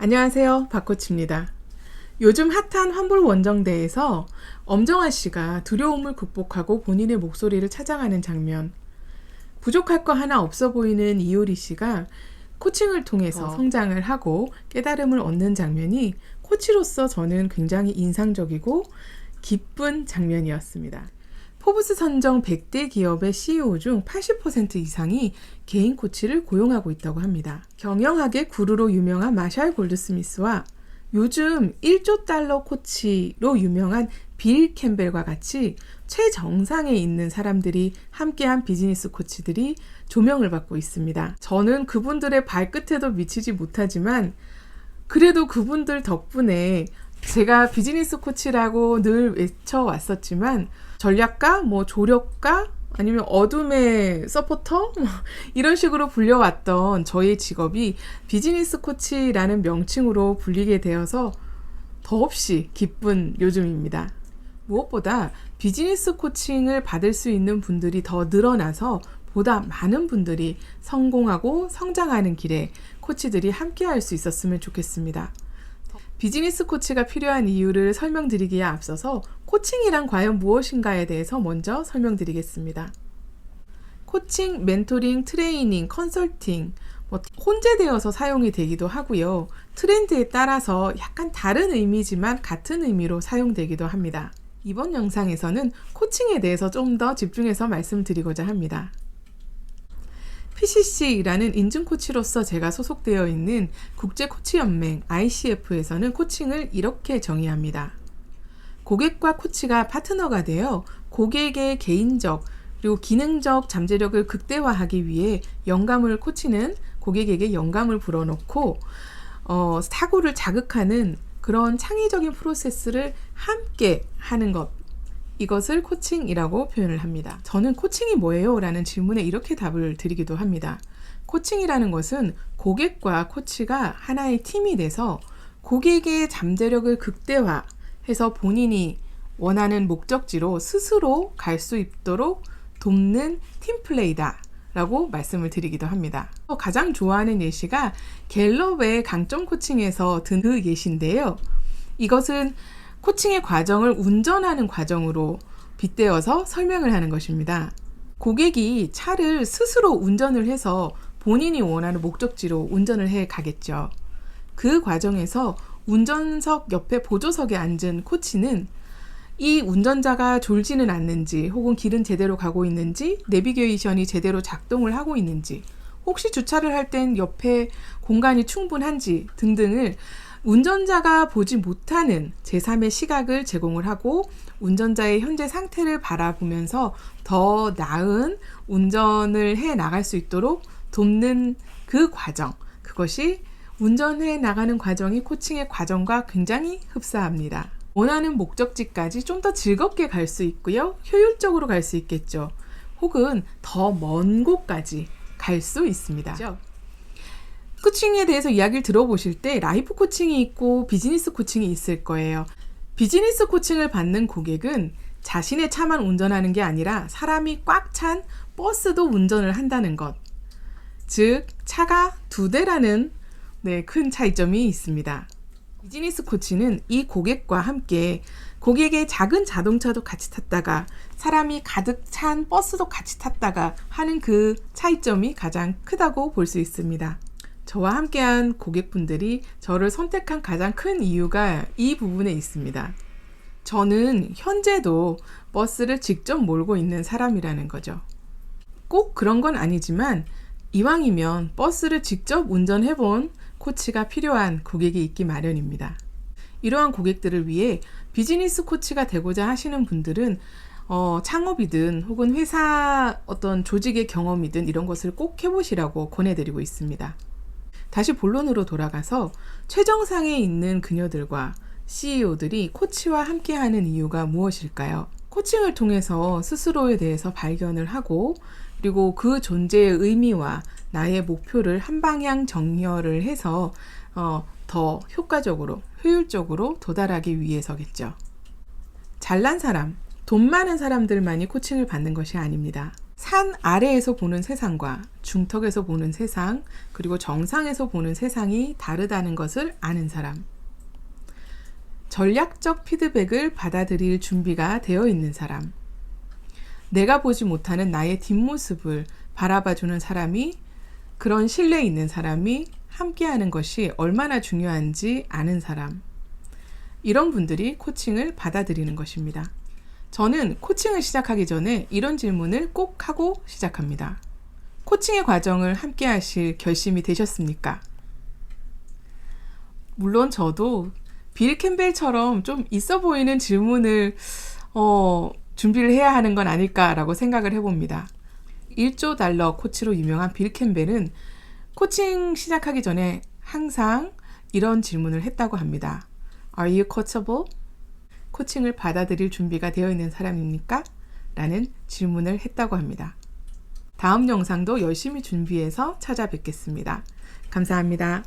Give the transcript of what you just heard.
안녕하세요. 박코치입니다. 요즘 핫한 환불 원정대에서 엄정화 씨가 두려움을 극복하고 본인의 목소리를 찾아가는 장면. 부족할 거 하나 없어 보이는 이효리 씨가 코칭을 통해서 성장을 하고 깨달음을 얻는 장면이 코치로서 저는 굉장히 인상적이고 기쁜 장면이었습니다. 포브스 선정 100대 기업의 CEO 중 80% 이상이 개인 코치를 고용하고 있다고 합니다. 경영학의 구루로 유명한 마샬 골드스미스와 요즘 1조 달러 코치로 유명한 빌 캠벨과 같이 최정상에 있는 사람들이 함께한 비즈니스 코치들이 조명을 받고 있습니다. 저는 그분들의 발끝에도 미치지 못하지만 그래도 그분들 덕분에 제가 비즈니스 코치라고 늘 외쳐왔었지만 전략가, 뭐 조력가, 아니면 어둠의 서포터? 뭐 이런 식으로 불려왔던 저의 직업이 비즈니스 코치라는 명칭으로 불리게 되어서 더없이 기쁜 요즘입니다. 무엇보다 비즈니스 코칭을 받을 수 있는 분들이 더 늘어나서 보다 많은 분들이 성공하고 성장하는 길에 코치들이 함께 할 수 있었으면 좋겠습니다. 비즈니스 코치가 필요한 이유를 설명드리기에 앞서서 코칭이란 과연 무엇인가에 대해서 먼저 설명드리겠습니다. 코칭, 멘토링, 트레이닝, 컨설팅, 뭐 혼재되어서 사용이 되기도 하고요. 트렌드에 따라서 약간 다른 의미지만 같은 의미로 사용되기도 합니다. 이번 영상에서는 코칭에 대해서 좀 더 집중해서 말씀드리고자 합니다. PCC라는 인증 코치로서 제가 소속되어 있는 국제 코치 연맹 ICF에서는 코칭을 이렇게 정의합니다. 고객과 코치가 파트너가 되어 고객의 개인적 그리고 기능적 잠재력을 극대화하기 위해 영감을 코치는 고객에게 영감을 불어넣고 어, 사고를 자극하는 그런 창의적인 프로세스를 함께 하는 것 이것을 코칭이라고 표현을 합니다. 저는 코칭이 뭐예요? 라는 질문에 이렇게 답을 드리기도 합니다. 코칭이라는 것은 고객과 코치가 하나의 팀이 돼서 고객의 잠재력을 극대화해서 본인이 원하는 목적지로 스스로 갈 수 있도록 돕는 팀플레이다. 라고 말씀을 드리기도 합니다. 가장 좋아하는 예시가 갤럽의 강점 코칭에서 든 그 예시인데요. 이것은 코칭의 과정을 운전하는 과정으로 빗대어서 설명을 하는 것입니다. 고객이 차를 스스로 운전을 해서 본인이 원하는 목적지로 운전을 해 가겠죠. 그 과정에서 운전석 옆에 보조석에 앉은 코치는 이 운전자가 졸지는 않는지 혹은 길은 제대로 가고 있는지 내비게이션이 제대로 작동을 하고 있는지 혹시 주차를 할 땐 옆에 공간이 충분한지 등등을 운전자가 보지 못하는 제3의 시각을 제공을 하고 운전자의 현재 상태를 바라보면서 더 나은 운전을 해 나갈 수 있도록 돕는 그 과정, 그것이 운전해 나가는 과정이 코칭의 과정과 굉장히 흡사합니다. 원하는 목적지까지 좀 더 즐겁게 갈 수 있고요. 효율적으로 갈 수 있겠죠. 혹은 더 먼 곳까지 갈 수 있습니다. 코칭에 대해서 이야기를 들어보실 때 라이프 코칭이 있고 비즈니스 코칭이 있을 거예요. 비즈니스 코칭을 받는 고객은 자신의 차만 운전하는 게 아니라 사람이 꽉 찬 버스도 운전을 한다는 것. 즉, 차가 두 대라는 네, 큰 차이점이 있습니다. 비즈니스 코치는 이 고객과 함께 고객의 작은 자동차도 같이 탔다가 사람이 가득 찬 버스도 같이 탔다가 하는 그 차이점이 가장 크다고 볼 수 있습니다. 저와 함께한 고객분들이 저를 선택한 가장 큰 이유가 이 부분에 있습니다. 저는 현재도 버스를 직접 몰고 있는 사람이라는 거죠. 꼭 그런 건 아니지만 이왕이면 버스를 직접 운전해 본 코치가 필요한 고객이 있기 마련입니다. 이러한 고객들을 위해 비즈니스 코치가 되고자 하시는 분들은 어, 창업이든 혹은 회사 어떤 조직의 경험이든 이런 것을 꼭 해보시라고 권해드리고 있습니다. 다시 본론으로 돌아가서 최정상에 있는 그녀들과 CEO들이 코치와 함께하는 이유가 무엇일까요? 코칭을 통해서 스스로에 대해서 발견을 하고 그리고 그 존재의 의미와 나의 목표를 한 방향 정렬을 해서 어, 더 효과적으로 효율적으로 도달하기 위해서겠죠. 잘난 사람, 돈 많은 사람들만이 코칭을 받는 것이 아닙니다. 산 아래에서 보는 세상과 중턱에서 보는 세상, 그리고 정상에서 보는 세상이 다르다는 것을 아는 사람. 전략적 피드백을 받아들일 준비가 되어 있는 사람. 내가 보지 못하는 나의 뒷모습을 바라봐주는 사람이 그런 신뢰 있는 사람이 함께하는 것이 얼마나 중요한지 아는 사람. 이런 분들이 코칭을 받아들이는 것입니다. 저는 코칭을 시작하기 전에 이런 질문을 꼭 하고 시작합니다. 코칭의 과정을 함께 하실 결심이 되셨습니까? 물론 저도 빌 캠벨처럼 좀 있어 보이는 질문을 어, 준비를 해야 하는 건 아닐까라고 생각을 해봅니다. 1조 달러 코치로 유명한 빌 캠벨은 코칭 시작하기 전에 항상 이런 질문을 했다고 합니다. Are you coachable? 코칭을 받아들일 준비가 되어 있는 사람입니까? 라는 질문을 했다고 합니다. 다음 영상도 열심히 준비해서 찾아뵙겠습니다. 감사합니다.